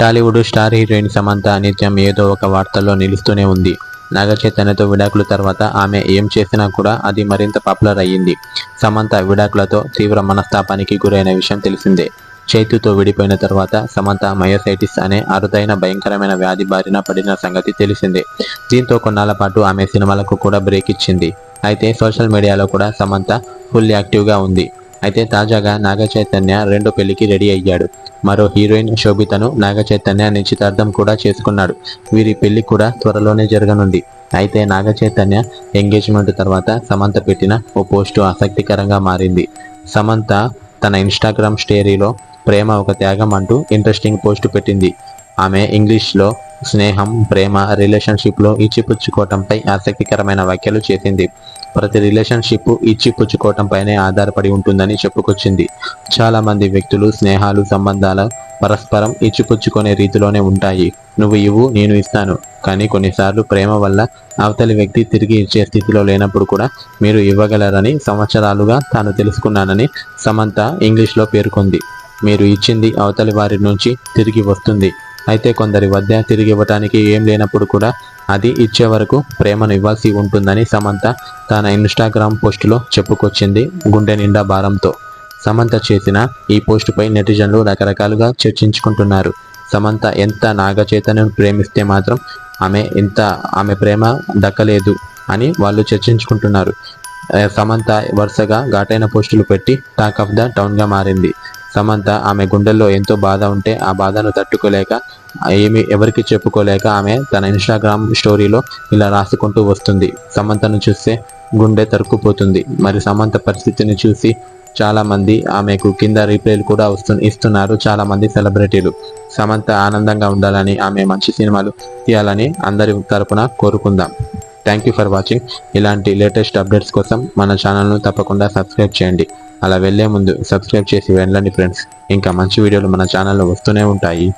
Tollywood star heroine Samantha నిత్యం ఏదో ఒక వార్తల్లో నిలుస్తూనే ఉంది. నాగ చైతన్యతో విడాకుల తర్వాత ఆమె ఏం చేసినా కూడా అది మరింత పాపులర్ అయ్యింది. సమంత విడాకులతో తీవ్ర మనస్తాపానికి గురైన విషయం తెలిసిందే. చైతుతో విడిపోయిన తర్వాత సమంత మయోసైటిస్ అనే అరుదైన భయంకరమైన వ్యాధి బారిన పడిన సంగతి తెలిసిందే. దీంతో కొన్నాళ్ళ పాటు ఆమె సినిమాలకు కూడా బ్రేక్ ఇచ్చింది అయితే సోషల్ మీడియాలో కూడా సమంత ఫుల్ యాక్టివ్గా ఉంది. అయితే తాజాగా నాగ చైతన్య రెండో పెళ్ళికి రెడీ అయ్యాడు. మరో హీరోయిన్ శోభితను నాగ చైతన్య నిశ్చితార్థం కూడా చేసుకున్నాడు. వీరి పెళ్ళి కూడా త్వరలోనే జరగనుంది. అయితే నాగ చైతన్య ఎంగేజ్మెంట్ తర్వాత సమంత పెట్టిన ఓ పోస్టు ఆసక్తికరంగా మారింది. సమంత తన ఇన్స్టాగ్రామ్ స్టేరీలో ప్రేమ ఒక త్యాగం అంటూ ఇంట్రెస్టింగ్ పోస్ట్ పెట్టింది. ఆమె ఇంగ్లీష్లో స్నేహం ప్రేమ రిలేషన్షిప్లో ఇచ్చిపుచ్చుకోవటంపై ఆసక్తికరమైన వ్యాఖ్యలు చేసింది. ప్రతి రిలేషన్షిప్ ఇచ్చిపుచ్చుకోవటంపైనే ఆధారపడి ఉంటుందని చెప్పుకొచ్చింది. చాలా మంది వ్యక్తులు స్నేహాలు సంబంధాల పరస్పరం ఇచ్చిపుచ్చుకునే రీతిలోనే ఉంటాయి. నువ్వు ఇవ్వు నేను ఇస్తాను. కానీ కొన్నిసార్లు ప్రేమ వల్ల అవతలి వ్యక్తి తిరిగి ఇచ్చే స్థితిలో లేనప్పుడు కూడా మీరు ఇవ్వగలరని సంవత్సరాలుగా తాను తెలుసుకున్నానని సమంత ఇంగ్లీష్లో పేర్కొంది. మీరు ఇచ్చింది అవతలి వారి నుంచి తిరిగి వస్తుంది. అయితే కొందరి వద్ద తిరిగి ఇవ్వటానికి ఏం లేనప్పుడు కూడా అది ఇచ్చే వరకు ప్రేమను ఇవ్వాల్సి ఉంటుందని సమంత తన ఇన్స్టాగ్రామ్ పోస్టులో చెప్పుకొచ్చింది గుండె నిండా భారంతో. సమంత చేసిన ఈ పోస్టుపై నెటిజన్లు రకరకాలుగా చర్చించుకుంటున్నారు. సమంత ఎంత నాగచైతన్యం ప్రేమిస్తే మాత్రం ఆమె ఇంత ఆమె ప్రేమ దక్కలేదు అని వాళ్ళు చర్చించుకుంటున్నారు. సమంత వరుసగా ఘాటైన పోస్టులు పెట్టి టాక్ ఆఫ్ ద టౌన్గా మారింది. సమంత ఆమె గుండెల్లో ఎంతో బాధ ఉంటే ఆ బాధను తట్టుకోలేక ఏమి ఎవరికి చెప్పుకోలేక ఆమె తన ఇన్స్టాగ్రామ్ స్టోరీలో ఇలా రాసుకుంటూ వస్తుంది. సమంతను చూస్తే గుండె తరుక్కుపోతుంది. మరి సమంత పరిస్థితిని చూసి చాలామంది ఆమెకు కింద రీప్లేలు కూడా వస్తు ఇస్తున్నారు చాలామంది సెలబ్రిటీలు. సమంత ఆనందంగా ఉండాలని ఆమె మంచి సినిమాలు తీయాలని అందరి తరపున కోరుకుందాం. Thank you for watching. ఇలాంటి లేటెస్ట్ అప్డేట్స్ కోసం మన ఛానల్ను తప్పకుండా సబ్స్క్రైబ్ చేయండి. అలా వెళ్ళే ముందు సబ్స్క్రైబ్ చేసి వెళ్ళండి ఫ్రెండ్స్ ఇంకా మంచి వీడియోలు మన ఛానల్లో వస్తూనే ఉంటాయి.